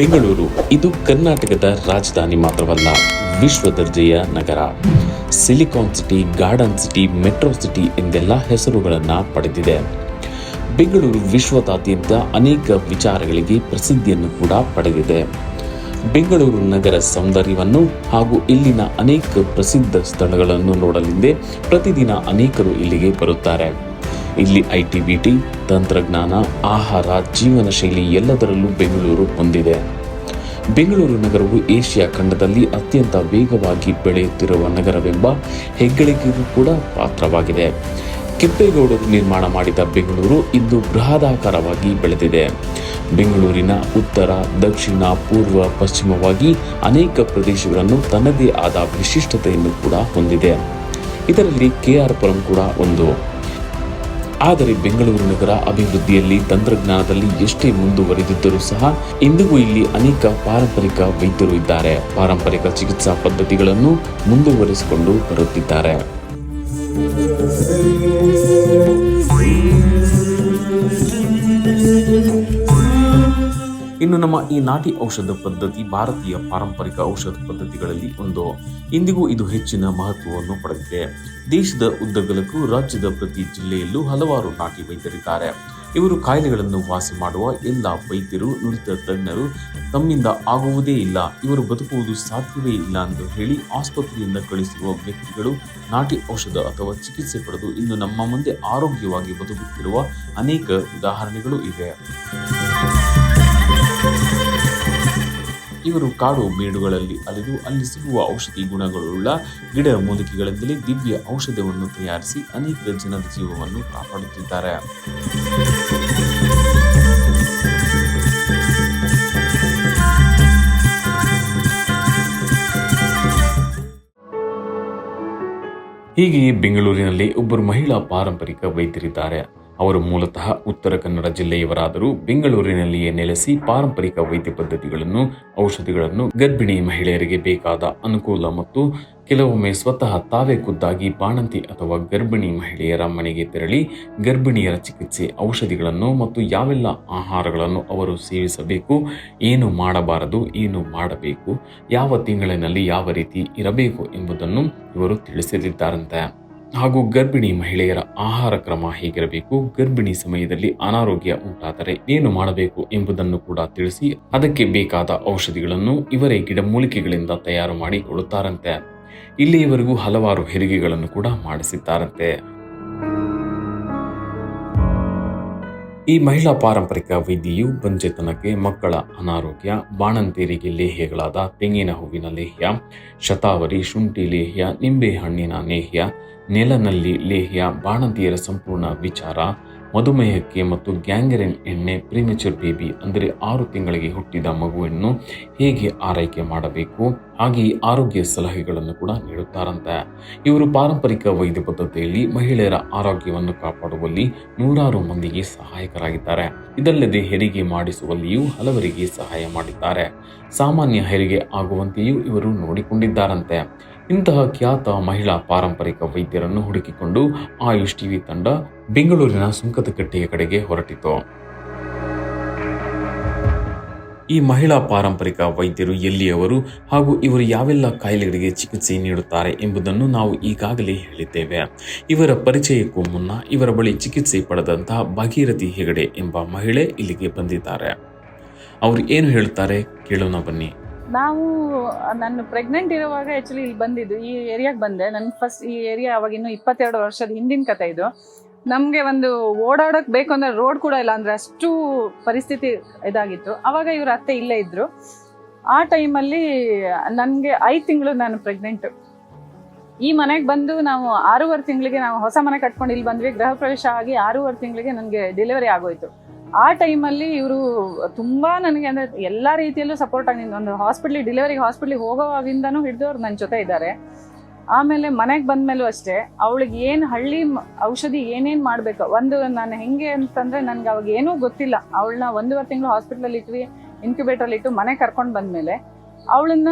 ಬೆಂಗಳೂರು, ಇದು ಕರ್ನಾಟಕದ ರಾಜಧಾನಿ ಮಾತ್ರವಲ್ಲ, ವಿಶ್ವ ದರ್ಜೆಯ ನಗರ. Silicon city, garden city, metro city ಎಂದೆಲ್ಲ ಹೆಸರುಗಳನ್ನು ಪಡೆದಿದೆ. ಬೆಂಗಳೂರು ವಿಶ್ವದಾದ್ಯಂತ ಅನೇಕ ವಿಚಾರಗಳಿಗೆ ಪ್ರಸಿದ್ಧಿಯನ್ನು ಕೂಡ ಪಡೆದಿದೆ. ಬೆಂಗಳೂರು ನಗರ ಸೌಂದರ್ಯವನ್ನು ಹಾಗೂ ಇಲ್ಲಿನ ಅನೇಕ ಪ್ರಸಿದ್ಧ ಸ್ಥಳಗಳನ್ನು ನೋಡಲೆಂದೇ ಪ್ರತಿದಿನ ಅನೇಕರು ಇಲ್ಲಿಗೆ ಬರುತ್ತಾರೆ. ಇಲ್ಲಿ ಐ ಟಿ ಬಿ ಟಿ ತಂತ್ರಜ್ಞಾನ, ಆಹಾರ, ಜೀವನ ಶೈಲಿ ಎಲ್ಲದರಲ್ಲೂ ಬೆಂಗಳೂರು ಹೊಂದಿದೆ ಬೆಂಗಳೂರು ನಗರವು ಏಷ್ಯಾ ಖಂಡದಲ್ಲಿ ಅತ್ಯಂತ ವೇಗವಾಗಿ ಬೆಳೆಯುತ್ತಿರುವ ನಗರವೆಂಬ ಹೆಗ್ಗಳಿಕೆಗೂ ಕೂಡ ಪಾತ್ರವಾಗಿದೆ. ಕೆಂಪೇಗೌಡರು ನಿರ್ಮಾಣ ಮಾಡಿದ ಬೆಂಗಳೂರು ಇಂದು ಬೃಹದಾಕಾರವಾಗಿ ಬೆಳೆದಿದೆ. ಬೆಂಗಳೂರಿನ ಉತ್ತರ, ದಕ್ಷಿಣ, ಪೂರ್ವ, ಪಶ್ಚಿಮವಾಗಿ ಅನೇಕ ಪ್ರದೇಶಗಳನ್ನು ತನ್ನದೇ ಆದ ವಿಶಿಷ್ಟತೆಯನ್ನು ಕೂಡ ಹೊಂದಿದೆ. ಇದರಲ್ಲಿ ಕೆಆರ್ ಪುರಂ ಕೂಡ ಒಂದು. ಆದರೆ ಬೆಂಗಳೂರು ನಗರ ಅಭಿವೃದ್ಧಿಯಲ್ಲಿ ತಂತ್ರಜ್ಞಾನದಲ್ಲಿ ಎಷ್ಟೇ ಮುಂದುವರೆದಿದ್ದರೂ ಸಹ ಇಂದಿಗೂ ಇಲ್ಲಿ ಅನೇಕ ಪಾರಂಪರಿಕ ವೈದ್ಯರು ಇದ್ದಾರೆ. ಪಾರಂಪರಿಕ ಚಿಕಿತ್ಸಾ ಪದ್ಧತಿಗಳನ್ನು ಮುಂದುವರಿಸಿಕೊಂಡು ಬರುತ್ತಿದ್ದಾರೆ. ಇನ್ನು ನಮ್ಮ ಈ ನಾಟಿ ಔಷಧ ಪದ್ಧತಿ, ಭಾರತೀಯ ಪಾರಂಪರಿಕ ಔಷಧ ಪದ್ಧತಿಗಳಲ್ಲಿ ಒಂದು. ಇಂದಿಗೂ ಇದು ಹೆಚ್ಚಿನ ಮಹತ್ವವನ್ನು ಪಡೆದಿದೆ. ದೇಶದ ಉದ್ದಗಲಕ್ಕೂ ರಾಜ್ಯದ ಪ್ರತಿ ಜಿಲ್ಲೆಯಲ್ಲೂ ಹಲವಾರು ನಾಟಿ ವೈದ್ಯರಿದ್ದಾರೆ. ಇವರು ಕಾಯಿಲೆಗಳನ್ನು ವಾಸಿ ಮಾಡುವ ಎಲ್ಲ ವೈದ್ಯರು, ನುರಿತ ತಜ್ಞರು ತಮ್ಮಿಂದ ಆಗುವುದೇ ಇಲ್ಲ. ಇವರು ಬದುಕುವುದು ಸಾಧ್ಯವೇ ಇಲ್ಲ ಎಂದು ಹೇಳಿ ಆಸ್ಪತ್ರೆಯಿಂದ ಕಳಿಸಿರುವ ವ್ಯಕ್ತಿಗಳು ನಾಟಿ ಔಷಧ ಅಥವಾ ಚಿಕಿತ್ಸೆ ಪಡೆದು ಇಂದು ನಮ್ಮ ಮುಂದೆ ಆರೋಗ್ಯವಾಗಿ ಬದುಕುತ್ತಿರುವ ಅನೇಕ ಉದಾಹರಣೆಗಳು ಇವೆ. ಇವರು ಕಾಡು ಮೇಡುಗಳಲ್ಲಿ ಅಲೆದು ಅಲ್ಲಿ ಸಿಗುವ ಔಷಧಿ ಗುಣಗಳುಳ್ಳ ಗಿಡ ಮೂಲಿಕೆಗಳಿಂದಲೇ ದಿವ್ಯ ಔಷಧವನ್ನು ತಯಾರಿಸಿ ಅನೇಕ ಜನರ ಜೀವವನ್ನು ಕಾಪಾಡುತ್ತಿದ್ದಾರೆ. ಹೀಗೆಯೇ ಬೆಂಗಳೂರಿನಲ್ಲಿ ಒಬ್ಬರು ಮಹಿಳಾ ಪಾರಂಪರಿಕ ವೈದ್ಯರಿದ್ದಾರೆ. ಅವರು ಮೂಲತಃ ಉತ್ತರ ಕನ್ನಡ ಜಿಲ್ಲೆಯವರಾದರೂ ಬೆಂಗಳೂರಿನಲ್ಲಿಯೇ ನೆಲೆಸಿ ಪಾರಂಪರಿಕ ವೈದ್ಯ ಪದ್ಧತಿಗಳನ್ನು, ಔಷಧಿಗಳನ್ನು ಗರ್ಭಿಣಿ ಮಹಿಳೆಯರಿಗೆ ಬೇಕಾದ ಅನುಕೂಲ ಮತ್ತು ಕೆಲವೊಮ್ಮೆ ಸ್ವತಃ ತಾವೇ ಖುದ್ದಾಗಿ ಬಾಣಂತಿ ಅಥವಾ ಗರ್ಭಿಣಿ ಮಹಿಳೆಯರ ಮನೆಗೆ ತೆರಳಿ ಗರ್ಭಿಣಿಯರ ಚಿಕಿತ್ಸೆ, ಔಷಧಿಗಳನ್ನು ಮತ್ತು ಯಾವೆಲ್ಲ ಆಹಾರಗಳನ್ನು ಅವರು ಸೇವಿಸಬೇಕು, ಏನು ಮಾಡಬಾರದು, ಏನು ಮಾಡಬೇಕು, ಯಾವ ತಿಂಗಳಿನಲ್ಲಿ ಯಾವ ರೀತಿ ಇರಬೇಕು ಎಂಬುದನ್ನು ಇವರು ತಿಳಿಸಲಿದ್ದಾರಂತೆ. ಹಾಗೂ ಗರ್ಭಿಣಿ ಮಹಿಳೆಯರ ಆಹಾರ ಕ್ರಮ ಹೇಗಿರಬೇಕು? ಗರ್ಭಿಣಿ ಸಮಯದಲ್ಲಿ ಅನಾರೋಗ್ಯ ಉಂಟಾದರೆ ಏನು ಮಾಡಬೇಕು ಎಂಬುದನ್ನು ಕೂಡ ತಿಳಿಸಿ, ಅದಕ್ಕೆ ಬೇಕಾದ ಔಷಧಿಗಳನ್ನು ಇವರೇ ಗಿಡಮೂಲಿಕೆಗಳಿಂದ ತಯಾರು ಮಾಡಿ ಕೊಡುತ್ತಾರಂತೆ ಇಲ್ಲಿಯವರೆಗೂ ಹಲವಾರು ಹೆರಿಗೆಗಳನ್ನು ಕೂಡ ಮಾಡಿಸಿದ್ದಾರಂತೆ. ಈ ಮಹಿಳಾ ಪಾರಂಪರಿಕ ವೈದ್ಯೆಯು ಬಂಜೆತನಕ್ಕೆ ಮಕ್ಕಳ ಅನಾರೋಗ್ಯ ಬಾಣಂತೇರಿಗೆ ಲೇಹ್ಯಗಳಾದ ತೆಂಗಿನ ಹೂವಿನ ಲೇಹ್ಯ, ಶತಾವರಿ ಶುಂಠಿ ಲೇಹ್ಯ, ನಿಂಬೆ ಹಣ್ಣಿನ ಲೇಹ್ಯ, ನೆಲನಲ್ಲಿ ಲೇಹ್ಯ, ಬಾಣಂತಿಯರ ಸಂಪೂರ್ಣ ವಿಚಾರ ಮಧುಮೇಹಕ್ಕೆ ಮತ್ತು ಗ್ಯಾಂಗರಿನ್ ಎಣ್ಣೆ ಪ್ರಿಮೆಚೂರ್ ಬೇಬಿ ಅಂದರೆ ಆರು ತಿಂಗಳಿಗೆ ಹುಟ್ಟಿದ ಮಗುವನ್ನು ಹೇಗೆ ಆರೈಕೆ ಮಾಡಬೇಕು? ಹಾಗೆ ಆರೋಗ್ಯ ಸಲಹೆಗಳನ್ನು ಕೂಡ ನೀಡುತ್ತಾರಂತೆ. ಇವರು ಪಾರಂಪರಿಕ ವೈದ್ಯ ಪದ್ಧತಿಯಲ್ಲಿ ಮಹಿಳೆಯರ ಆರೋಗ್ಯವನ್ನು ಕಾಪಾಡುವಲ್ಲಿ ನೂರಾರು ಮಂದಿಗೆ ಸಹಾಯಕರಾಗಿದ್ದಾರೆ. ಇದಲ್ಲದೆ ಹೆರಿಗೆ ಮಾಡಿಸುವಲ್ಲಿಯೂ ಹಲವರಿಗೆ ಸಹಾಯ ಮಾಡಿದ್ದಾರೆ. ಸಾಮಾನ್ಯ ಹೆರಿಗೆ ಆಗುವಂತೆಯೂ ಇವರು ನೋಡಿಕೊಂಡಿದ್ದಾರಂತೆ. ಇಂತಹ ಖ್ಯಾತ ಮಹಿಳಾ ಪಾರಂಪರಿಕ ವೈದ್ಯರನ್ನು ಹುಡುಕಿಕೊಂಡು ಆಯುಷ್ ಟಿವಿ ತಂಡ ಬೆಂಗಳೂರಿನ ಸುಂಕದಕಟ್ಟೆಯ ಕಡೆಗೆ ಹೊರಟಿತು. ಈ ಮಹಿಳಾ ಪಾರಂಪರಿಕ ವೈದ್ಯರು ಎಲ್ಲಿಯವರು ಹಾಗೂ ಇವರು ಯಾವೆಲ್ಲ ಕಾಯಿಲೆಗಳಿಗೆ ಚಿಕಿತ್ಸೆ ನೀಡುತ್ತಾರೆ ಎಂಬುದನ್ನು ನಾವು ಈಗಾಗಲೇ ಹೇಳಿದ್ದೇವೆ. ಇವರ ಪರಿಚಯಕ್ಕೂ ಮುನ್ನ ಇವರ ಬಳಿ ಚಿಕಿತ್ಸೆ ಪಡೆದಂತಹ ಭಾಗೀರಥಿ ಹೆಗಡೆ ಎಂಬ ಮಹಿಳೆ ಇಲ್ಲಿಗೆ ಬಂದಿದ್ದಾರೆ. ಅವರು ಏನು ಹೇಳುತ್ತಾರೆ? ಕೇಳೋಣ ಬನ್ನಿ. ನಾವು, ನಾನು ಪ್ರೆಗ್ನೆಂಟ್ ಇರುವಾಗ ಆ್ಯಕ್ಚುಲಿ ಇಲ್ಲಿ ಬಂದಿದ್ದು, ಈ ಏರಿಯಾಗೆ ಬಂದೆ. ನನ್ನ ಫಸ್ಟ್ ಈ ಏರಿಯಾ ಅವಾಗ ಇನ್ನೂ ಇಪ್ಪತ್ತೆರಡು ವರ್ಷದ ಹಿಂದಿನ ಕತೆ ಇದು. ನಮಗೆ ಒಂದು ಓಡಾಡೋಕೆ ಬೇಕು ಅಂದರೆ ರೋಡ್ ಕೂಡ ಇಲ್ಲ ಅಂದರೆ ಅಷ್ಟು ಪರಿಸ್ಥಿತಿ ಇದಾಗಿತ್ತು. ಆವಾಗ ಇವ್ರ ಅತ್ತೆ ಇಲ್ಲೇ ಇದ್ದರು ಆ ಟೈಮಲ್ಲಿ ನನಗೆ ಐದು ತಿಂಗಳು ನಾನು ಪ್ರೆಗ್ನೆಂಟು ಈ ಮನೆಗೆ ಬಂದು ನಾವು ಆರೂವರೆ ತಿಂಗಳಿಗೆ ನಾವು ಹೊಸ ಮನೆ ಕಟ್ಕೊಂಡು ಇಲ್ಲಿ ಬಂದ್ವಿ. ಗೃಹ ಪ್ರವೇಶ ಆಗಿ ಆರೂವರೆ ತಿಂಗಳಿಗೆ ನನಗೆ ಡೆಲಿವರಿ ಆಗೋಯ್ತು. ಆ ಟೈಮಲ್ಲಿ ಇವರು ತುಂಬ ನನಗೆ ಅಂದರೆ ಎಲ್ಲ ರೀತಿಯಲ್ಲೂ ಸಪೋರ್ಟ್ ಆಗಿ ಒಂದು ಹಾಸ್ಪಿಟ್ಲಿಗೆ ಡೆಲಿವರಿಗೆ ಹಾಸ್ಪಿಟ್ಲಿಗೆ ಹೋಗೋವಾಗಿಂದನೂ ಹಿಡಿದು ಅವ್ರು ನನ್ನ ಜೊತೆ ಇದ್ದಾರೆ. ಆಮೇಲೆ ಮನೆಗೆ ಬಂದ್ಮೇಲೂ ಅಷ್ಟೇ, ಅವಳಿಗೆ ಏನು ಹಳ್ಳಿ ಔಷಧಿ ಏನೇನು ಮಾಡಬೇಕು, ಒಂದು ನಾನು ಹೆಂಗೆ ಅಂತಂದರೆ ನನಗೆ ಅವಾಗ ಏನೂ ಗೊತ್ತಿಲ್ಲ. ಅವಳನ್ನ ಒಂದೂವರೆ ತಿಂಗಳು ಹಾಸ್ಪಿಟ್ಲಲ್ಲಿ ಇಟ್ವಿ ಇನ್ಕ್ಯುಬೇಟ್ರಲ್ಲಿ ಇಟ್ಟು ಮನೆ ಕರ್ಕೊಂಡು ಬಂದಮೇಲೆ, ಅವಳನ್ನ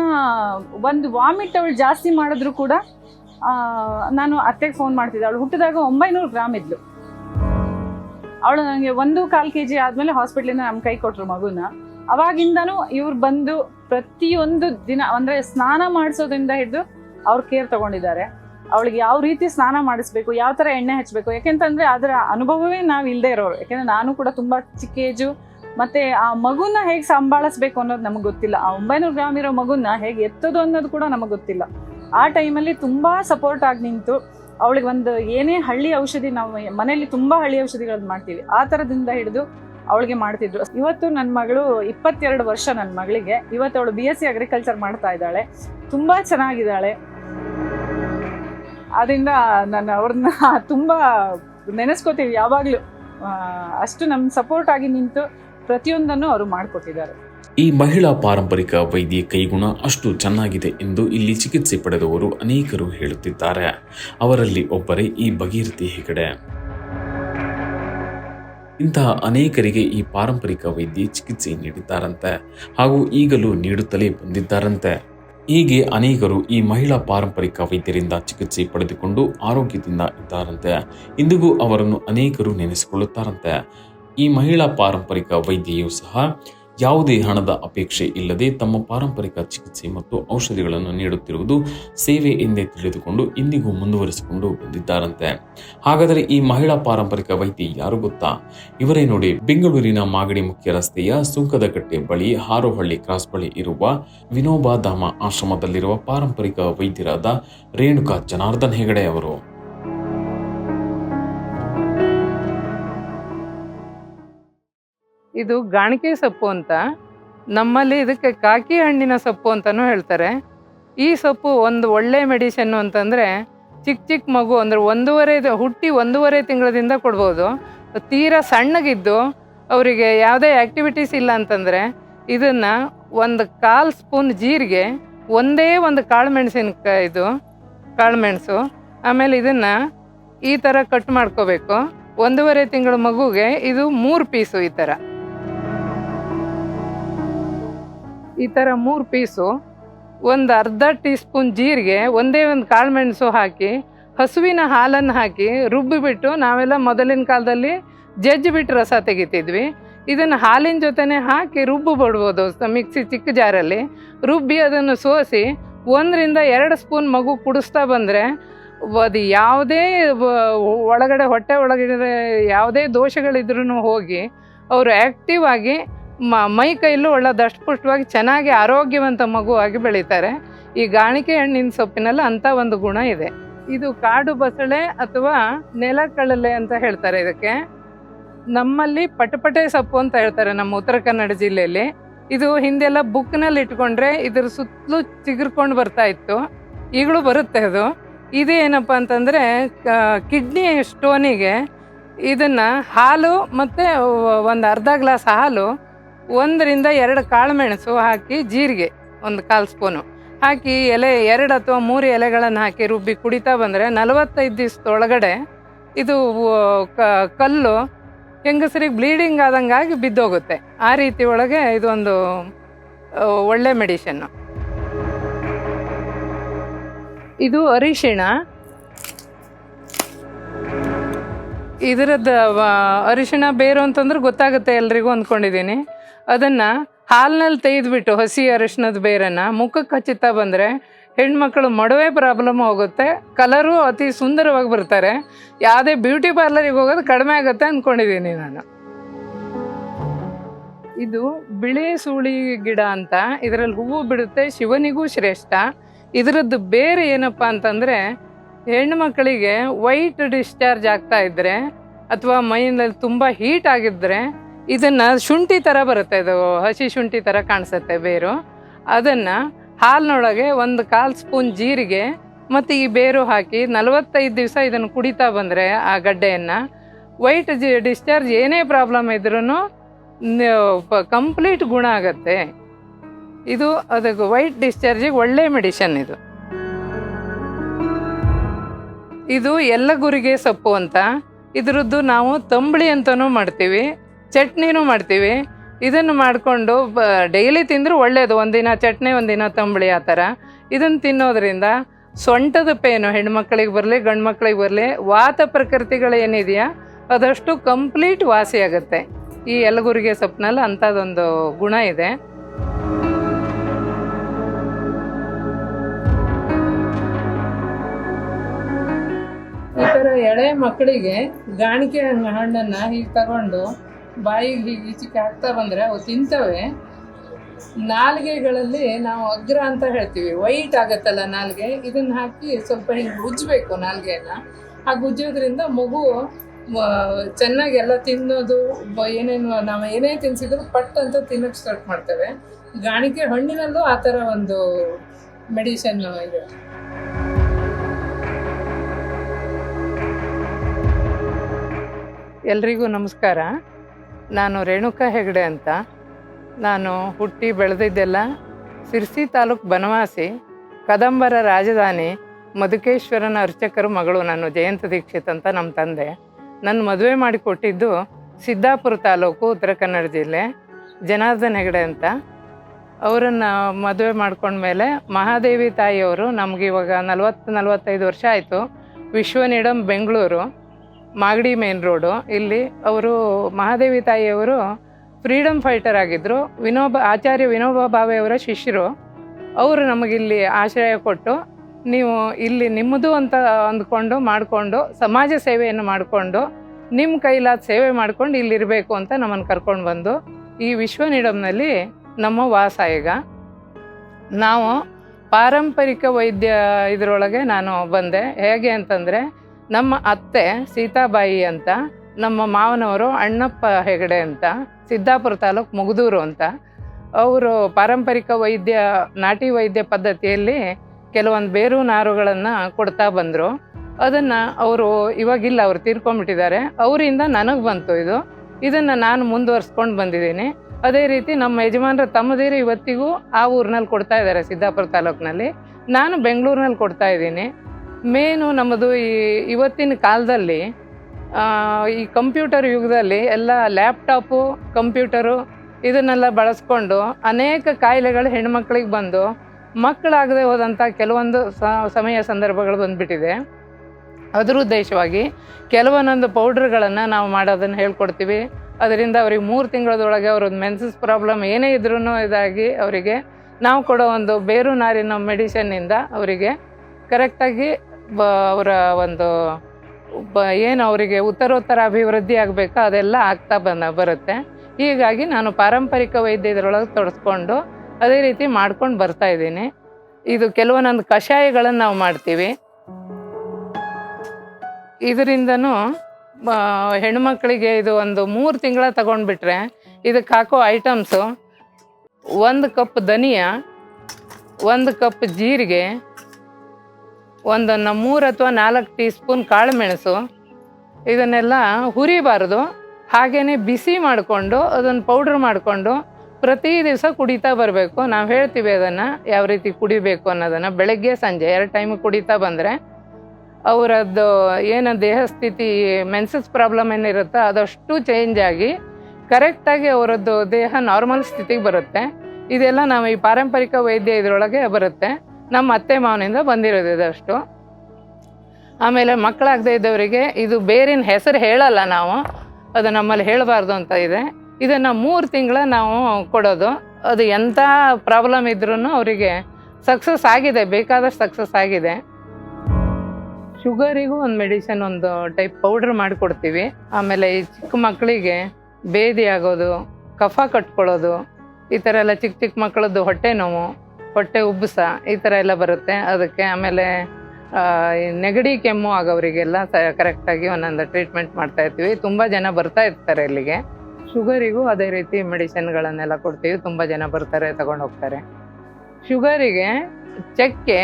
ಒಂದು ವಾಮಿಟ್ ಅವಳು ಜಾಸ್ತಿ ಮಾಡಿದ್ರು ಕೂಡ ನಾನು ಅತ್ತೆಗೆ ಫೋನ್ ಮಾಡ್ತಿದ್ದೆ. ಅವಳು ಹುಟ್ಟಿದಾಗ ಒಂಬೈನೂರು ಗ್ರಾಮ್ ಇದ್ಲು. ಅವಳು ನನಗೆ ಒಂದು ಕಾಲು ಕೆ ಜಿ ಆದಮೇಲೆ ಹಾಸ್ಪಿಟ್ಲಿಂದ ನಮ್ಮ ಕೈ ಕೊಟ್ಟರು ಮಗುನ. ಅವಾಗಿಂದನೂ ಇವ್ರು ಬಂದು ಪ್ರತಿಯೊಂದು ದಿನ ಅಂದರೆ ಸ್ನಾನ ಮಾಡಿಸೋದ್ರಿಂದ ಹಿಡಿದು ಅವ್ರು ಕೇರ್ ತಗೊಂಡಿದ್ದಾರೆ. ಅವಳಿಗೆ ಯಾವ ರೀತಿ ಸ್ನಾನ ಮಾಡಿಸ್ಬೇಕು, ಯಾವ ಥರ ಎಣ್ಣೆ ಹಚ್ಚಬೇಕು ಯಾಕೆಂತಂದರೆ ಅದರ ಅನುಭವವೇ ನಾವು ಇಲ್ಲದೆ ಇರೋರು. ಯಾಕೆಂದರೆ ನಾನು ಕೂಡ ತುಂಬ ಚಿಕ್ಕ ಏಜು ಮತ್ತು ಆ ಮಗುನ ಹೇಗೆ ಸಂಭಾಳಿಸ್ಬೇಕು ಅನ್ನೋದು ನಮಗೆ ಗೊತ್ತಿಲ್ಲ. ಆ ಒಂಬೈನೂರು ಗ್ರಾಮ್ ಇರೋ ಮಗುನ ಹೇಗೆ ಎತ್ತೋದು ಅನ್ನೋದು ಕೂಡ ನಮಗೆ ಗೊತ್ತಿಲ್ಲ. ಆ ಟೈಮಲ್ಲಿ ತುಂಬ ಸಪೋರ್ಟ್ ಆಗಿ ನಿಂತು ಅವಳಿಗೆ ಒಂದು ಏನೇ ಹಳ್ಳಿ ಔಷಧಿ ನಾವು ಮನೆಯಲ್ಲಿ ತುಂಬ ಹಳ್ಳಿ ಔಷಧಿಗಳನ್ನ ಮಾಡ್ತೀವಿ, ಆ ಥರದಿಂದ ಹಿಡಿದು ಅವಳಿಗೆ ಮಾಡ್ತಿದ್ರು. ಇವತ್ತು ನನ್ನ ಮಗಳು ಇಪ್ಪತ್ತೆರಡು ವರ್ಷ ನನ್ನ ಮಗಳಿಗೆ. ಇವತ್ತು ಅವಳು ಬಿ ಎಸ್ ಸಿ ಅಗ್ರಿಕಲ್ಚರ್ ಮಾಡ್ತಾ ಇದ್ದಾಳೆ. ತುಂಬ ಚೆನ್ನಾಗಿದ್ದಾಳೆ. ಅದರಿಂದ ನಾನು ಅವ್ರನ್ನ ತುಂಬ ನೆನೆಸ್ಕೋತೀವಿ ಯಾವಾಗಲೂ. ಅಷ್ಟು ನಮ್ಮ ಸಪೋರ್ಟ್ ಆಗಿ ನಿಂತು ಪ್ರತಿಯೊಂದನ್ನು ಅವರು ಮಾಡಿಕೊಟ್ಟಿದ್ದಾರೆ. ಈ ಮಹಿಳಾ ಪಾರಂಪರಿಕ ವೈದ್ಯ ಕೈಗುಣ ಅಷ್ಟು ಚೆನ್ನಾಗಿದೆ ಎಂದು ಇಲ್ಲಿ ಚಿಕಿತ್ಸೆ ಪಡೆದವರು ಅನೇಕರು ಹೇಳುತ್ತಿದ್ದಾರೆ. ಅವರಲ್ಲಿ ಒಬ್ಬರೇ ಈ ಭಗೀರಥಿ ಹೆಗಡೆ. ಇಂತಹ ಅನೇಕರಿಗೆ ಈ ಪಾರಂಪರಿಕ ವೈದ್ಯ ಚಿಕಿತ್ಸೆ ನೀಡಿದ್ದಾರಂತೆ ಹಾಗೂ ಈಗಲೂ ನೀಡುತ್ತಲೇ ಬಂದಿದ್ದಾರಂತೆ. ಹೀಗೆ ಅನೇಕರು ಈ ಮಹಿಳಾ ಪಾರಂಪರಿಕ ವೈದ್ಯರಿಂದ ಚಿಕಿತ್ಸೆ ಪಡೆದುಕೊಂಡು ಆರೋಗ್ಯದಿಂದ ಇದ್ದಾರಂತೆ. ಇಂದಿಗೂ ಅವರನ್ನು ಅನೇಕರು ನೆನೆಸಿಕೊಳ್ಳುತ್ತಾರಂತೆ. ಈ ಮಹಿಳಾ ಪಾರಂಪರಿಕ ವೈದ್ಯೆಯು ಸಹ ಯಾವುದೇ ಹಣದ ಅಪೇಕ್ಷೆ ಇಲ್ಲದೆ ತಮ್ಮ ಪಾರಂಪರಿಕ ಚಿಕಿತ್ಸೆ ಮತ್ತು ಔಷಧಿಗಳನ್ನು ನೀಡುತ್ತಿರುವುದು ಸೇವೆ ಎಂದೇ ತಿಳಿದುಕೊಂಡು ಇಂದಿಗೂ ಮುಂದುವರಿಸಿಕೊಂಡು ಬಂದಿದ್ದಾರಂತೆ. ಹಾಗಾದರೆ ಈ ಮಹಿಳಾ ಪಾರಂಪರಿಕ ವೈದ್ಯ ಯಾರು ಗೊತ್ತಾ? ಇವರೇ ನೋಡಿ ಬೆಂಗಳೂರಿನ ಮಾಗಡಿ ಮುಖ್ಯ ರಸ್ತೆಯ ಸುಂಕದಕಟ್ಟೆ ಬಳಿ ಹಾರೋಹಳ್ಳಿ ಕ್ರಾಸ್ ಬಳಿ ಇರುವ ವಿನೋಬಾಧಾಮ ಆಶ್ರಮದಲ್ಲಿರುವ ಪಾರಂಪರಿಕ ವೈದ್ಯರಾದ ರೇಣುಕಾ ಜನಾರ್ದನ್ ಹೆಗಡೆ ಅವರು. ಇದು ಗಾಣಿಕೆ ಸೊಪ್ಪು ಅಂತ. ನಮ್ಮಲ್ಲಿ ಇದಕ್ಕೆ ಕಾಕಿ ಹಣ್ಣಿನ ಸೊಪ್ಪು ಅಂತಲೂ ಹೇಳ್ತಾರೆ. ಈ ಸೊಪ್ಪು ಒಂದು ಒಳ್ಳೆ ಮೆಡಿಷನ್ನು ಅಂತಂದರೆ ಚಿಕ್ಕ ಚಿಕ್ಕ ಮಗು ಅಂದರೆ ಒಂದೂವರೆ ಹುಟ್ಟಿ ಒಂದೂವರೆ ತಿಂಗಳದಿಂದ ಕೊಡ್ಬೋದು. ತೀರಾ ಸಣ್ಣಗಿದ್ದು ಅವರಿಗೆ ಯಾವುದೇ ಆ್ಯಕ್ಟಿವಿಟೀಸ್ ಇಲ್ಲ ಅಂತಂದರೆ ಇದನ್ನು ಒಂದು ಕಾಲು ಸ್ಪೂನ್ ಜೀರಿಗೆ, ಒಂದೇ ಒಂದು ಕಾಳು ಇದು, ಕಾಳು ಮೆಣಸು, ಆಮೇಲೆ ಇದನ್ನು ಈ ಥರ ಕಟ್ ಮಾಡ್ಕೋಬೇಕು. ಒಂದೂವರೆ ತಿಂಗಳ ಮಗುಗೆ ಇದು ಮೂರು ಪೀಸು ಈ ಥರ ಈ ಥರ ಮೂರು ಪೀಸು, ಒಂದು ಅರ್ಧ ಟೀ ಸ್ಪೂನ್ ಜೀರಿಗೆ, ಒಂದೇ ಒಂದು ಕಾಳು ಮೆಣಸು ಹಾಕಿ, ಹಸುವಿನ ಹಾಲನ್ನು ಹಾಕಿ ರುಬ್ಬಿಬಿಟ್ಟು ನಾವೆಲ್ಲ ಮೊದಲಿನ ಕಾಲದಲ್ಲಿ ಜಜ್ಜಿಬಿಟ್ಟು ರಸ ತೆಗಿತಿದ್ವಿ. ಇದನ್ನು ಹಾಲಿನ ಜೊತೆನೆ ಹಾಕಿ ರುಬ್ಬು ಬಿಡ್ಬೋದು ಮಿಕ್ಸಿ ಚಿಕ್ಕ ಜಾರಲ್ಲಿ. ರುಬ್ಬಿ ಅದನ್ನು ಸೋಸಿ ಒಂದರಿಂದ ಎರಡು ಸ್ಪೂನ್ ಮಗು ಕುಡಿಸ್ತಾ ಬಂದರೆ ಅದು ಯಾವುದೇ ಒಳಗಡೆ ಹೊಟ್ಟೆ ಒಳಗಡೆ ಯಾವುದೇ ದೋಷಗಳಿದ್ರೂ ಹೋಗಿ ಅವರು ಆ್ಯಕ್ಟಿವ್ ಆಗಿ ಮ, ಮೈ ಕೈಲೂ ಒಳ್ಳೆ ದಷ್ಟಪುಷ್ಟವಾಗಿ ಚೆನ್ನಾಗಿ ಆರೋಗ್ಯವಂತ ಮಗುವಾಗಿ ಬೆಳೀತಾರೆ. ಈ ಗಾಣಿಕೆ ಹಣ್ಣಿನ ಸೊಪ್ಪಿನಲ್ಲಿ ಅಂಥ ಒಂದು ಗುಣ ಇದೆ. ಇದು ಕಾಡು ಬಸಳೆ ಅಥವಾ ನೆಲಕಳಲೆ ಅಂತ ಹೇಳ್ತಾರೆ ಇದಕ್ಕೆ. ನಮ್ಮಲ್ಲಿ ಪಟಪಟೆ ಸೊಪ್ಪು ಅಂತ ಹೇಳ್ತಾರೆ ನಮ್ಮ ಉತ್ತರ ಕನ್ನಡ ಜಿಲ್ಲೆಯಲ್ಲಿ. ಇದು ಹಿಂದೆಲ್ಲ ಬುಕ್ನಲ್ಲಿ ಇಟ್ಕೊಂಡ್ರೆ ಇದ್ರ ಸುತ್ತಲೂ ಚಿಗುರ್ಕೊಂಡು ಬರ್ತಾ ಇತ್ತು. ಈಗಲೂ ಬರುತ್ತೆ ಅದು. ಇದು ಏನಪ್ಪ ಅಂತಂದರೆ ಕಿಡ್ನಿ ಸ್ಟೋನಿಗೆ ಇದನ್ನು ಹಾಲು ಮತ್ತು ಒಂದು ಅರ್ಧ ಗ್ಲಾಸ್ ಹಾಲು ಒಂದರಿಂದ ಎರಡು ಕಾಳುಮೆಣಸು ಹಾಕಿ ಜೀರಿಗೆ, ಒಂದು ಕಾಲು ಸ್ಪೂನು. ಹಾಕಿ ಎಲೆ ಎರಡು ಅಥವಾ ಮೂರು ಎಲೆಗಳನ್ನು ಹಾಕಿ ರುಬ್ಬಿ ಕುಡಿತಾ ಬಂದರೆ ನಲವತ್ತೈದು ದಿವಸದೊಳಗಡೆ ಇದು ಕಲ್ಲು ಹೆಂಗಸರಿಗೆ ಬ್ಲೀಡಿಂಗ್ ಆದಂಗಾಗಿ ಬಿದ್ದೋಗುತ್ತೆ. ಆ ರೀತಿ ಒಳಗೆ ಇದೊಂದು ಒಳ್ಳೆ ಮೆಡಿಷನ್ನು. ಇದು ಅರಿಶಿಣ. ಇದರದ್ದು ಅರಿಶಿಣ ಬೇರು ಅಂತಂದ್ರೆ ಗೊತ್ತಾಗುತ್ತೆ ಎಲ್ರಿಗೂ ಅಂದ್ಕೊಂಡಿದ್ದೀನಿ. ಅದನ್ನು ಹಾಲಿನಲ್ಲಿ ತೆಗೆದುಬಿಟ್ಟು ಹಸಿ ಅರಿಶಿನದ ಬೇರನ್ನು ಮುಖಕ್ಕೆ ಹಚ್ಚುತ್ತಾ ಬಂದರೆ ಹೆಣ್ಮಕ್ಳು ಮಡುವೆ ಪ್ರಾಬ್ಲಮ್ ಹೋಗುತ್ತೆ, ಕಲರು ಅತಿ ಸುಂದರವಾಗಿ ಬರ್ತಾರೆ. ಯಾವುದೇ ಬ್ಯೂಟಿ ಪಾರ್ಲರಿಗೆ ಹೋಗೋದು ಕಡಿಮೆ ಆಗುತ್ತೆ ಅಂದ್ಕೊಂಡಿದ್ದೀನಿ ನಾನು. ಇದು ಬಿಳಿ ಸೂಳಿ ಗಿಡ ಅಂತ, ಇದರಲ್ಲಿ ಹೂವು ಬಿಡುತ್ತೆ, ಶಿವನಿಗೂ ಶ್ರೇಷ್ಠ. ಇದರದ್ದು ಬೇರೆ ಏನಪ್ಪ ಅಂತಂದರೆ ಹೆಣ್ಣು ಮಕ್ಕಳಿಗೆ ವೈಟ್ ಡಿಸ್ಚಾರ್ಜ್ ಆಗ್ತಾ ಇದ್ದರೆ ಅಥವಾ ಮೈನಲ್ಲಿ ತುಂಬ ಹೀಟ್ ಆಗಿದ್ದರೆ ಇದನ್ನು ಶುಂಠಿ ಥರ ಬರುತ್ತೆ ಇದು, ಹಸಿ ಶುಂಠಿ ಥರ ಕಾಣಿಸುತ್ತೆ ಬೇರು. ಅದನ್ನು ಹಾಲಿನೊಳಗೆ ಒಂದು ಕಾಲು ಸ್ಪೂನ್ ಜೀರಿಗೆ ಮತ್ತು ಈ ಬೇರು ಹಾಕಿ ನಲವತ್ತೈದು ದಿವಸ ಇದನ್ನು ಕುಡಿತಾ ಬಂದರೆ ಆ ಗಡ್ಡೆಯನ್ನು. ವೈಟ್ ಜಿ ಡಿಸ್ಚಾರ್ಜ್ ಏನೇ ಪ್ರಾಬ್ಲಮ್ ಇದ್ರೂ ಕಂಪ್ಲೀಟ್ ಗುಣ ಆಗುತ್ತೆ. ಇದು ಅದಕ್ಕೆ ವೈಟ್ ಡಿಸ್ಚಾರ್ಜಿಗೆ ಒಳ್ಳೆ ಮೆಡಿಷನ್ ಇದು. ಇದು ಎಲ್ಲ ಗುರಿಗೆ ಸೊಪ್ಪು ಅಂತ. ಇದರದ್ದು ನಾವು ತಂಬಳಿ ಅಂತಲೂ ಮಾಡ್ತೀವಿ. ಚಟ್ನಿನೂ ಮಾಡ್ತೀವಿ. ಇದನ್ನು ಮಾಡಿಕೊಂಡು ಬ ಡೈಲಿ ತಿಂದರೂ ಒಳ್ಳೆಯದು ಒಂದಿನ ಚಟ್ನಿ, ಒಂದಿನ ತಂಬಳಿ ಆ ಥರ. ಇದನ್ನು ತಿನ್ನೋದ್ರಿಂದ ಸೊಂಟದ ಪೇನು ಹೆಣ್ಮಕ್ಳಿಗೆ ಬರಲಿ ಗಂಡು ಮಕ್ಳಿಗೆ ಬರಲಿ, ವಾತ ಪ್ರಕೃತಿಗಳು ಏನಿದೆಯಾ, ಅದಷ್ಟು ಕಂಪ್ಲೀಟ್ ವಾಸಿ ಆಗುತ್ತೆ. ಈ ಎಲಗುರಿಗೆ ಸೊಪ್ಪಿನಲ್ಲಿ ಅಂಥದ್ದೊಂದು ಗುಣ ಇದೆ. ಈ ಥರ ಎಳೆ ಮಕ್ಕಳಿಗೆ ಗಾಣಿಕೆ ಹಣ್ಣನ್ನ ಹೀಗೆ ತಗೊಂಡು ಬಾಯಿಗೆ ಹೀಗೆ ಈಚೆಗೆ ಹಾಕ್ತಾ ಬಂದರೆ ಅವು ತಿಂತವೆ. ನಾಲ್ಗೆಗಳಲ್ಲಿ ನಾವು ಅಗ್ರ ಅಂತ ಹೇಳ್ತೀವಿ. ವೈಟ್ ಆಗತ್ತಲ್ಲ ನಾಲ್ಗೆ? ಇದನ್ನ ಹಾಕಿ ಸ್ವಲ್ಪ ಹಿಂಗೆ ಉಜ್ಜಬೇಕು ನಾಲ್ಗೆನ ಹಾಗೆ ಉಜ್ಜೋದ್ರಿಂದ ಮಗು ಚೆನ್ನಾಗಿ ಎಲ್ಲ ತಿನ್ನೋದು ಏನೇನು ನಾವು ಏನೇ ತಿನ್ಸಿದ್ರು ಪಟ್ ಅಂತ ತಿನ್ನೋಕೆ ಸ್ಟಾರ್ಟ್ ಮಾಡ್ತೇವೆ. ಗಾಣಿಕೆ ಹಣ್ಣಿನಲ್ಲೂ ಆ ಥರ ಒಂದು ಮೆಡಿಷನ್ ಇದೆ. ಎಲ್ರಿಗೂ ನಮಸ್ಕಾರ. ನಾನು ರೇಣುಕಾ ಹೆಗಡೆ ಅಂತ. ನಾನು ಹುಟ್ಟಿ ಬೆಳೆದಿದ್ದೆಲ್ಲ ಸಿರ್ಸಿ ತಾಲೂಕು ಬನವಾಸಿ, ಕದಂಬರ ರಾಜಧಾನಿ, ಮಧುಕೇಶ್ವರನ ಅರ್ಚಕರು ಮಗಳು ನಾನು, ಜಯಂತ ದೀಕ್ಷಿತ್ ಅಂತ ನಮ್ಮ ತಂದೆ. ನನ್ನ ಮದುವೆ ಮಾಡಿಕೊಟ್ಟಿದ್ದು ಸಿದ್ದಾಪುರ ತಾಲೂಕು ಉತ್ತರ ಕನ್ನಡ ಜಿಲ್ಲೆ, ಜನಾರ್ದನ್ ಹೆಗಡೆ ಅಂತ. ಅವರನ್ನು ಮದುವೆ ಮಾಡ್ಕೊಂಡ್ಮೇಲೆ ಮಹಾದೇವಿ ತಾಯಿಯವರು ನಮಗೆ ಇವಾಗ ನಲ್ವತ್ತು ನಲವತ್ತೈದು ವರ್ಷ ಆಯಿತು. ವಿಶ್ವನಿಡಂ ಬೆಂಗಳೂರು. Magadi main road. ಇಲ್ಲಿ ಅವರು ಮಹಾದೇವಿ ತಾಯಿಯವರು ಫ್ರೀಡಮ್ ಫೈಟರ್ ಆಗಿದ್ದರು ವಿನೋಬ, ಆಚಾರ್ಯ ವಿನೋಬಾ ಭಾವೆಯವರ ಶಿಷ್ಯರು. ಅವರು ನಮಗಿಲ್ಲಿ ಆಶ್ರಯ ಕೊಟ್ಟು ನೀವು ಇಲ್ಲಿ ನಿಮ್ಮದು ಅಂತ ಅಂದ್ಕೊಂಡು ಮಾಡಿಕೊಂಡು ಸಮಾಜ ಸೇವೆಯನ್ನು ಮಾಡಿಕೊಂಡು ನಿಮ್ಮ ಕೈಲಾದ ಸೇವೆ ಮಾಡ್ಕೊಂಡು ಇಲ್ಲಿರಬೇಕು ಅಂತ ನಮ್ಮನ್ನು ಕರ್ಕೊಂಡು ಬಂದು ಈ ವಿಶ್ವ ನೀಡಮ್ನಲ್ಲಿ ನಮ್ಮ ವಾಸ ಈಗ ನಾವು ಪಾರಂಪರಿಕ ವೈದ್ಯ ಇದರೊಳಗೆ ನಾನು ಬಂದೆ. ಹೇಗೆ ಅಂತಂದರೆ ನಮ್ಮ ಅತ್ತೆ ಸೀತಾಬಾಯಿ ಅಂತ, ನಮ್ಮ ಮಾವನವರು ಅಣ್ಣಪ್ಪ ಹೆಗಡೆ ಅಂತ, ಸಿದ್ದಾಪುರ ತಾಲೂಕು ಮುಗದೂರು ಅಂತ, ಅವರು ಪಾರಂಪರಿಕ ವೈದ್ಯ, ನಾಟಿ ವೈದ್ಯ ಪದ್ಧತಿಯಲ್ಲಿ ಕೆಲವೊಂದು ಬೇರು ನಾರುಗಳನ್ನು ಕೊಡ್ತಾ ಬಂದರು. ಅದನ್ನು ಅವರು ಇವಾಗಿಲ್ಲ, ಅವ್ರು ತೀರ್ಕೊಂಡ್ಬಿಟ್ಟಿದ್ದಾರೆ. ಅವರಿಂದ ನನಗೆ ಬಂತು ಇದು. ಇದನ್ನು ನಾನು ಮುಂದುವರ್ಸ್ಕೊಂಡು ಬಂದಿದ್ದೀನಿ. ಅದೇ ರೀತಿ ನಮ್ಮ ಯಜಮಾನರ ತಮ್ಮದಿರು ಇವತ್ತಿಗೂ ಆ ಊರಿನಲ್ಲಿ ಕೊಡ್ತಾ ಇದ್ದಾರೆ, ಸಿದ್ದಾಪುರ ತಾಲೂಕಿನಲ್ಲಿ. ನಾನು ಬೆಂಗಳೂರಿನಲ್ಲಿ ಕೊಡ್ತಾ ಇದ್ದೀನಿ. ಮೇನು ನಮ್ಮದು ಈ ಇವತ್ತಿನ ಕಾಲದಲ್ಲಿ ಈ ಕಂಪ್ಯೂಟರ್ ಯುಗದಲ್ಲಿ ಎಲ್ಲ ಲ್ಯಾಪ್ಟಾಪು, ಕಂಪ್ಯೂಟರು ಇದನ್ನೆಲ್ಲ ಬಳಸ್ಕೊಂಡು ಅನೇಕ ಕಾಯಿಲೆಗಳು ಹೆಣ್ಮಕ್ಳಿಗೆ ಬಂದು ಮಕ್ಕಳಾಗದೆ ಹೋದಂಥ ಕೆಲವೊಂದು ಸಮಯ ಸಂದರ್ಭಗಳು ಬಂದುಬಿಟ್ಟಿದೆ. ಅದರ ಉದ್ದೇಶವಾಗಿ ಕೆಲವೊಂದೊಂದು ಪೌಡ್ರ್ಗಳನ್ನು ನಾವು ಮಾಡೋದನ್ನು ಹೇಳ್ಕೊಡ್ತೀವಿ. ಅದರಿಂದ ಅವ್ರಿಗೆ ಮೂರು ತಿಂಗಳದೊಳಗೆ ಅವ್ರದ್ದು ಮೆನ್ಸಸ್ ಪ್ರಾಬ್ಲಮ್ ಏನೇ ಇದ್ರೂ ಇದಾಗಿ ಅವರಿಗೆ ನಾವು ಕೊಡೋ ಒಂದು ಬೇರು ನಾರಿನ ಮೆಡಿಷನ್ನಿಂದ ಅವರಿಗೆ ಕರೆಕ್ಟಾಗಿ ಬ, ಅವರ ಒಂದು ಏನು ಅವರಿಗೆ ಉತ್ತರೋತ್ತರ ಅಭಿವೃದ್ಧಿ ಆಗಬೇಕು ಅದೆಲ್ಲ ಆಗ್ತಾ ಬಂದ, ಬರುತ್ತೆ. ಹೀಗಾಗಿ ನಾನು ಪಾರಂಪರಿಕ ವೈದ್ಯ ಇದರೊಳಗೆ ತೊಡಸ್ಕೊಂಡು ಅದೇ ರೀತಿ ಮಾಡ್ಕೊಂಡು ಬರ್ತಾ ಇದ್ದೀನಿ. ಇದು ಕೆಲವೊಂದೊಂದು ಕಷಾಯಗಳನ್ನು ನಾವು ಮಾಡ್ತೀವಿ. ಇದರಿಂದನೂ ಹೆಣ್ಮಕ್ಳಿಗೆ ಇದು ಒಂದು ಮೂರು ತಿಂಗಳ ತಗೊಂಡ್ಬಿಟ್ರೆ, ಇದಕ್ಕೆ ಹಾಕೋ ಐಟಮ್ಸು, ಒಂದು ಕಪ್ ಧನಿಯಾ, ಒಂದು ಕಪ್ ಜೀರಿಗೆ ಒಂದನ್ನು ಮೂರು ಅಥವಾ ನಾಲ್ಕು ಟೀ ಸ್ಪೂನ್ ಕಾಳುಮೆಣಸು, ಇದನ್ನೆಲ್ಲ ಹುರಿಬಾರ್ದು. ಹಾಗೇ ಬಿಸಿ ಮಾಡಿಕೊಂಡು, ಅದನ್ನು ಪೌಡ್ರ್ ಮಾಡಿಕೊಂಡು ಪ್ರತಿ ದಿವಸ ಕುಡಿತಾ ಬರಬೇಕು. ನಾವು ಹೇಳ್ತೀವಿ ಅದನ್ನು ಯಾವ ರೀತಿ ಕುಡಿಬೇಕು ಅನ್ನೋದನ್ನು. ಬೆಳಗ್ಗೆ, ಸಂಜೆ ಎರಡು ಟೈಮ್ ಕುಡಿತಾ ಬಂದರೆ ಅವರದ್ದು ಏನು ದೇಹ ಸ್ಥಿತಿ, ಮೆನ್ಸಸ್ ಪ್ರಾಬ್ಲಮ್ ಏನಿರುತ್ತೋ ಅದಷ್ಟು ಚೇಂಜ್ ಆಗಿ ಕರೆಕ್ಟಾಗಿ ಅವರದ್ದು ದೇಹ ನಾರ್ಮಲ್ ಸ್ಥಿತಿಗೆ ಬರುತ್ತೆ. ಇದೆಲ್ಲ ನಾವು ಈ ಪಾರಂಪರಿಕ ವೈದ್ಯ ಇದರೊಳಗೆ ಬರುತ್ತೆ. ನಮ್ಮ ಅತ್ತೆ ಮಾವನಿಂದ ಬಂದಿರೋದು ಇದಷ್ಟು ಆಮೇಲೆ ಮಕ್ಕಳಾಗದೇ ಇದ್ದವರಿಗೆ ಇದು ಬೇರಿನ ಹೆಸರು ಹೇಳಲ್ಲ ನಾವು. ಅದು ನಮ್ಮಲ್ಲಿ ಹೇಳಬಾರ್ದು ಅಂತ ಇದೆ. ಇದನ್ನು ಮೂರು ತಿಂಗಳ ನಾವು ಕೊಡೋದು. ಅದು ಎಂಥ ಪ್ರಾಬ್ಲಮ್ ಇದ್ರೂ ಅವರಿಗೆ ಸಕ್ಸಸ್ ಆಗಿದೆ, ಬೇಕಾದಷ್ಟು ಸಕ್ಸಸ್ ಆಗಿದೆ. ಶುಗರಿಗೂ ಒಂದು ಮೆಡಿಸಿನ್ ಒಂದು ಟೈಪ್ ಪೌಡ್ರ್ ಮಾಡಿಕೊಡ್ತೀವಿ. ಆಮೇಲೆ ಈ ಚಿಕ್ಕ ಮಕ್ಕಳಿಗೆ ಬೇದಿ ಆಗೋದು, ಕಫ ಕಟ್ಕೊಳ್ಳೋದು, ಈ ಥರ ಎಲ್ಲ ಚಿಕ್ಕ ಚಿಕ್ಕ ಮಕ್ಕಳದ್ದು ಹೊಟ್ಟೆ ನೋವು. ಹೊಟ್ಟೆ ಉಬ್ಬಸ ಈ ಥರ ಎಲ್ಲ ಬರುತ್ತೆ. ಅದಕ್ಕೆ ಆಮೇಲೆ ನೆಗಡಿ ಕೆಮ್ಮು ಆಗೋರಿಗೆಲ್ಲ ಸ ಕರೆಕ್ಟಾಗಿ ಒಂದೊಂದು ಟ್ರೀಟ್ಮೆಂಟ್ ಮಾಡ್ತಾ ಇರ್ತೀವಿ. ತುಂಬ ಜನ ಬರ್ತಾ ಇರ್ತಾರೆ ಇಲ್ಲಿಗೆ. ಶುಗರಿಗೂ ಅದೇ ರೀತಿ ಮೆಡಿಸಿನ್ಗಳನ್ನೆಲ್ಲ ಕೊಡ್ತೀವಿ. ತುಂಬ ಜನ ಬರ್ತಾರೆ, ತಗೊಂಡು ಹೋಗ್ತಾರೆ. ಶುಗರಿಗೆ ಚಕ್ಕೆ,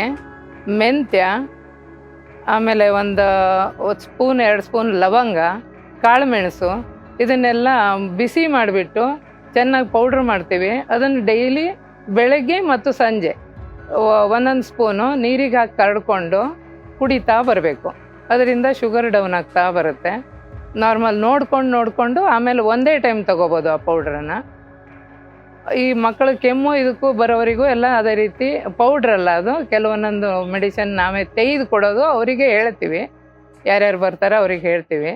ಮೆಂತ್ಯ, ಆಮೇಲೆ ಒಂದು ಸ್ಪೂನ್, ಎರಡು ಸ್ಪೂನ್ ಲವಂಗ, ಕಾಳುಮೆಣಸು ಇದನ್ನೆಲ್ಲ ಬಿಸಿ ಮಾಡಿಬಿಟ್ಟು ಚೆನ್ನಾಗಿ ಪೌಡ್ರ್ ಮಾಡ್ತೀವಿ. ಅದನ್ನು ಡೈಲಿ ಬೆಳಗ್ಗೆ ಮತ್ತು ಸಂಜೆ ಒಂದೊಂದು ಸ್ಪೂನು ನೀರಿಗೆ ಹಾಕಿ ಕರಡ್ಕೊಂಡು ಕುಡಿತಾ ಬರಬೇಕು. ಅದರಿಂದ ಶುಗರ್ ಡೌನ್ ಆಗ್ತಾ ಬರುತ್ತೆ. ನಾರ್ಮಲ್ ನೋಡ್ಕೊಂಡು ನೋಡಿಕೊಂಡು ಆಮೇಲೆ ಒಂದೇ ಟೈಮ್ ತೊಗೋಬೋದು ಆ ಪೌಡ್ರನ್ನು ಈ ಮಕ್ಕಳು ಕೆಮ್ಮು ಇದಕ್ಕೂ ಬರೋವರಿಗೂ ಎಲ್ಲ ಅದೇ ರೀತಿ ಪೌಡ್ರಲ್ಲ ಅದು. ಕೆಲವೊಂದೊಂದು ಮೆಡಿಸಿನ್ ನಾವೇ ತೆಗೆದು ಕೊಡೋದು, ಅವರಿಗೆ ಹೇಳ್ತೀವಿ. ಯಾರ್ಯಾರು ಬರ್ತಾರೋ ಅವ್ರಿಗೆ ಹೇಳ್ತೀವಿ.